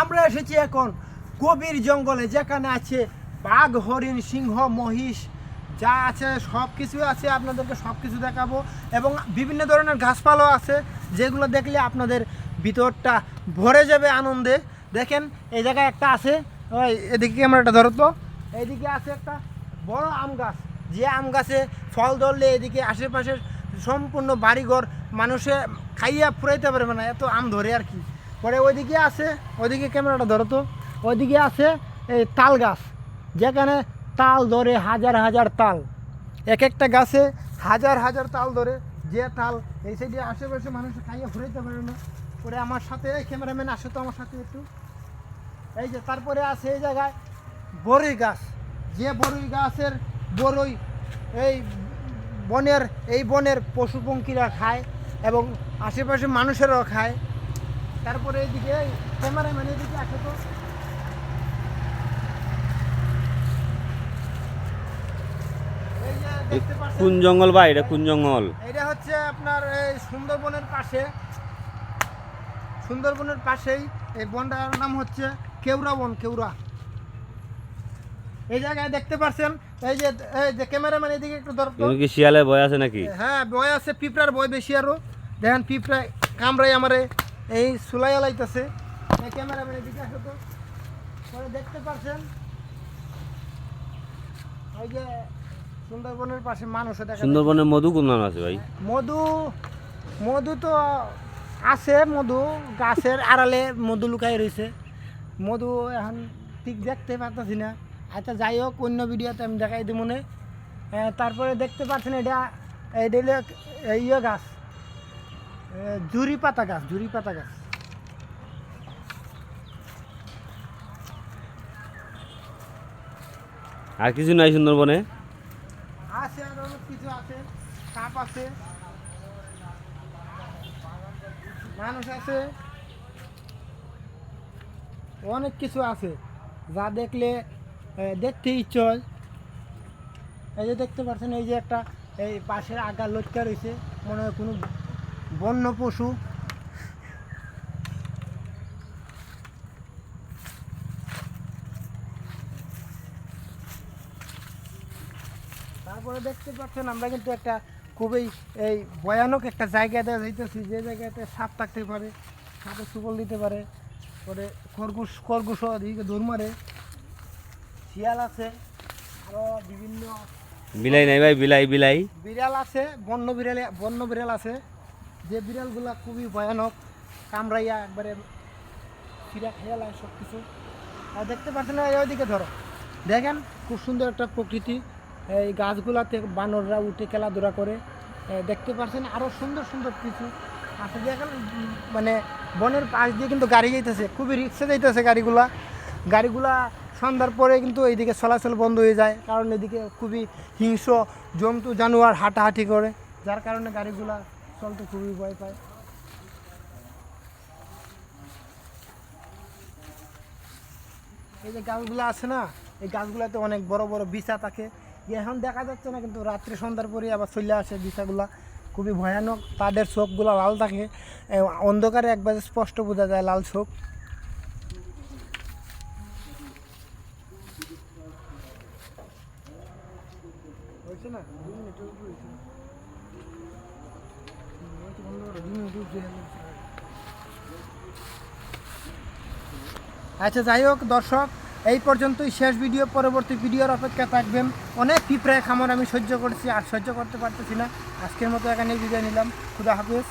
আমরা এসেছি এখন কবির জঙ্গলে, যেখানে আছে বাঘ, হরিণ, সিংহ, মহিষ, যা আছে সব কিছু আছে, আপনাদেরকে সব কিছু দেখাবো। এবং বিভিন্ন ধরনের গাছপালাও আছে, যেগুলো দেখলে আপনাদের ভিতরটা ভরে যাবে আনন্দে। দেখেন, এই জায়গায় একটা আছে, ওই এদিকে ক্যামেরাটা ধরো তো। এইদিকে আছে একটা বড় আম গাছ। যে আম গাছে ফল ধরলে এদিকে আশেপাশের সম্পূর্ণ বাড়িঘর মানুষে খাইয়া ফুরাইতে পারবে না, এত আম ধরে আর কি। পরে ওইদিকে আছে, ওইদিকে ক্যামেরাটা ধরো তো, ওইদিকে আছে এই তাল গাছ, যেখানে তাল ধরে হাজার হাজার তাল। এক একটা গাছে হাজার হাজার তাল ধরে যে তাল এই সাইডে আশেপাশে মানুষ খাইয়া ফুরাইতে পারে না। পরে আমার সাথে ক্যামেরাম্যান আসে তো আমার সাথে একটু। এই যে তারপরে আছে এই জায়গায় বড়ই গাছ। যে বড়ই গাছের বড়ই এই বনের এই বনের পশু পঙ্খীরা খায় এবং আশেপাশে মানুষেরাও খায়। তারপরে এইদিকে ক্যামেরাম্যান এদিকে আসে তো। এই যে দেখতে পাচ্ছেন কোন জঙ্গল ভাই? এটা কোন জঙ্গল? এটা হচ্ছে আপনার এই সুন্দরবনের পাশে। সুন্দরবনের পাশেই এই বনটার নাম হচ্ছে কেউরা বন কেউরা এই জায়গায় দেখতে পাচ্ছেন এই যে এই যে ক্যামেরাম্যান এদিকে একটু দরকার কি শিয়ালের ভয় আছে নাকি? হ্যাঁ বয় আছে পিঁপড়ার বয় বেশি আরও। দেখেন পিঁপড়া কামড়াই আমারে। এই সুলাই লাইতেছে এই ক্যামেরাম্যান এদিকে আসো তো। পরে দেখতে পাচ্ছেন ওই যে সুন্দরবনের পাশে মানুষও দেখা সুন্দরবনের মধু কোন নাম আছে ভাই? মধু মধু তো আছে মধু গাছের আড়ালে মধু লুকাই রয়েছে। মধু এখন ঠিক দেখতে পাচ্ছি না। আচ্ছা যাই হোক অন্য ভিডিওতে আমি দেখাই দিব মনে। তারপরে দেখতে পাচ্ছেন এটা এটা ইয়ে গাছ। জুরি পাতা গাছ জুরি পাতা গাছ। আর কিছু নাই সুন্দরবনে? আছে আর অনেক কিছু আছে সাপ আছে। মানুষ আছে। অনেক কিছু আছে। যা দেখলে দেখতে ইচ্ছে হয়। এই যে দেখতে পাচ্ছেন এই যে একটা এই পাশের আগা লটকা রয়েছে মনে হয় কোনো বন্য পশু। তারপরে দেখতে পাচ্ছেন আমরা কিন্তু একটা খুবই এই ভয়ানক একটা জায়গাতে যাইতেছি। যে জায়গাতে সাপ থাকতে পারে সাপে সুবল দিতে পারে পরে খরগোশ খরগোশ দিকে দৌড় মারে। শিয়াল আছে আরও বিভিন্ন বিলাই নাই ভাই বিলাই বিলাই। বিড়াল আছে বন্য বিড়াল বন্য বিড়াল আছে। যে বিড়ালগুলা খুবই ভয়ানক, কামড়াইয়া একবারে চিরা খেয়াল হয় সব কিছু আর দেখতে পাচ্ছেন ওইদিকে ধরো। দেখেন, খুব সুন্দর একটা প্রকৃতি। এই গাছগুলাতে বানররা উঠে খেলাধুলা করে। দেখতে পাচ্ছেন আরও সুন্দর সুন্দর কিছু। আছে দেখেন মানে বনের পাশ দিয়ে কিন্তু গাড়ি যাইতেছে। খুবই রিক্সে যাইতেছে গাড়িগুলা। গাড়িগুলা সন্ধ্যার পরে কিন্তু এইদিকে চলাচল বন্ধ হয়ে যায়। কারণ এদিকে খুবই হিংস্র জন্তু জানোয়ার হাঁটাহাঁটি করে। যার কারণে গাড়িগুলা চলতে খুবই ভয় পায়। এই যে গাছগুলো আছে না, এই গাছগুলোতে অনেক বড় বড় বিছা থাকে। এখন দেখা যাচ্ছে না, কিন্তু রাত্রে সন্ধ্যার পরে আবার চলে আসে বিছাগুলা। খুবই ভয়ানক, তাদের চোখগুলো লাল থাকে। অন্ধকারে একবার স্পষ্ট বোঝা যায় লাল চোখ। হয়েছে না? আচ্ছা যাই হোক, দর্শক, এই পর্যন্তই শেষ ভিডিও, পরবর্তী ভিডিওর অপেক্ষা থাকবেন। অনেক পিঁপড়ায় খামার আমি সহ্য করছি, আর সহ্য করতে পারতেছি না। আজকের মতো এখানে বিদায় নিলাম। খুদা হাফেজ।